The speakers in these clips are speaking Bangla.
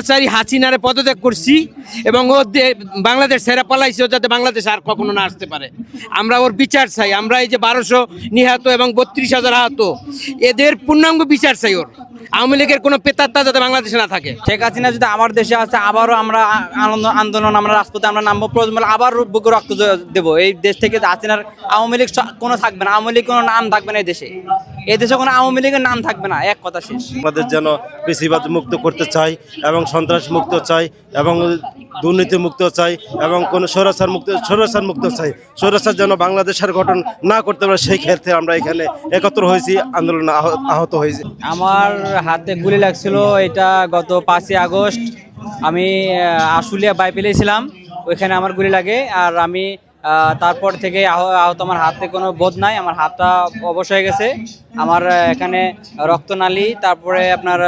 স্বৈরাচারী হাসিনারে পদত্যাগ করছি এবং ও বাংলাদেশ সেরা পালাইছে ও যাতে বাংলাদেশ আর কখনো না আসতে পারে। আমরা ওর বিচার চাই। আমরা এই যে বারোশো নিহত এবং বত্রিশ হাজার আহত এদের পূর্ণাঙ্গ বিচার চাই ওর। আওয়ামী লীগের কোনো পেতাত্তা যাতে বাংলাদেশে না থাকে। শেখ হাসিনা যদি আমার দেশে আছে আবারও আমরা আনন্দ আন্দোলন আমরা রাজপথে আমরা নামবো। প্রয়োজন হলে আবার বুকে রক্ত দেবো। এই দেশ থেকে হাসিনার আওয়ামী লীগ কোনো থাকবে না। আওয়ামী লীগ কোনো নাম থাকবে না এই দেশে। এই দেশে কোনো আওয়ামী লীগের নাম থাকবে না। এক কথা শেষ। আমাদের যেন বেশিরভাগ মুক্ত করতে চাই এবং সন্ত্রাস মুক্ত চাই এবং দুর্নীতি মুক্ত চাই এবং কোনো স্বৈরাচার মুক্ত স্বৈরাচার মুক্ত চাই। স্বৈরাচার যেন বাংলাদেশের গঠন না করতে পারে, সেই ক্ষেত্রে আমরা এখানে একত্র হয়েছি, আন্দোলন আহত হয়েছি। আমার হাতে গুলি লাগছিল, এটা গত পাঁচই আগস্ট। আমি আশুলিয়া বাই পেলেছিলাম ওইখানে আমার গুলি লাগে, আর আমি তারপর থেকে আহ- আহত আমার হাতে কোনো বোধ নাই, আমার হাতটা অবশ হয়ে গেছে। আমার এখানে রক্তনালী, তারপরে আপনার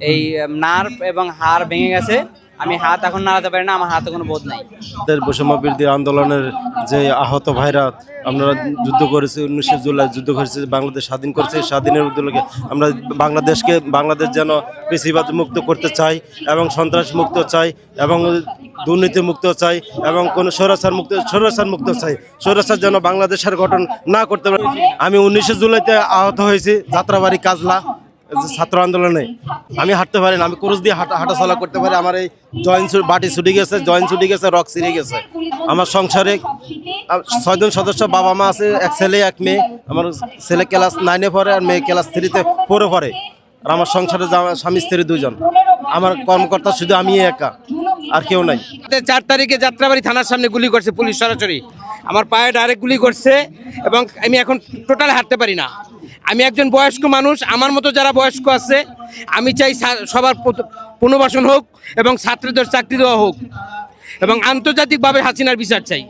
এই নার্ভ এবং হাড় ভেঙে গেছে। আমি হাত এখন নাড়াতে পারি না, আমার হাতে কোনো বোধ নাই। আমাদের বৈষম্য বিরোধী আন্দোলনের যে আহত ভাইরা আমরা যুদ্ধ করেছি, উনিশে জুলাই যুদ্ধ করেছি, বাংলাদেশ স্বাধীন করেছে স্বাধীনের উদ্যোগে আমরা বাংলাদেশকে, বাংলাদেশ যেন বেশিরভাগ মুক্ত করতে চাই এবং সন্ত্রাস মুক্ত চাই এবং দুর্নীতি মুক্ত চাই এবং কোনো স্বৈরাচার মুক্ত স্বৈরাচার মুক্ত চাই। স্বৈরাচার যেন বাংলাদেশের গঠন না করতে পারে। আমি উনিশে জুলাইতে আহত হয়েছি, যাত্রাবাড়ি কাজলা। ছাত্র আন্দোলনে আমি হাঁটতে পারি না আমি কুরুষ দিয়ে হাঁটা হাঁটাচলা করতে পারি। আমার এই জয়েন্ট বাটি ছুটি গেছে জয়েন্ট ছুটি গেছে রক ছিঁড়ে গেছে। আমার সংসারে ছয়জন সদস্য বাবা মা আছে এক ছেলে এক মেয়ে। আমার ছেলে ক্লাস নাইনে পড়ে আর মেয়ে ক্লাস থ্রিতে ফোরে পড়ে। আর আমার সংসারে স্বামী স্ত্রী দুজন। আমার কর্মকর্তা শুধু আমি একা। আর কেউ নাই। চার তারিখে যাত্রাবাড়ি থানার সামনে গুলি করছে পুলিশ সরাসরি। আমার পায়ে ডাইরেক্ট গুলি করছে এবং আমি এখন টোটাল হাঁটতে পারি না। আমি একজন বয়স্ক মানুষ, আমার মতো যারা বয়স্ক আছে, আমি চাই সবার পুনর্বাসন হোক এবং ছাত্রদের চাকরি দেওয়া হোক এবং আন্তর্জাতিকভাবে হাসিনার বিচার চাই।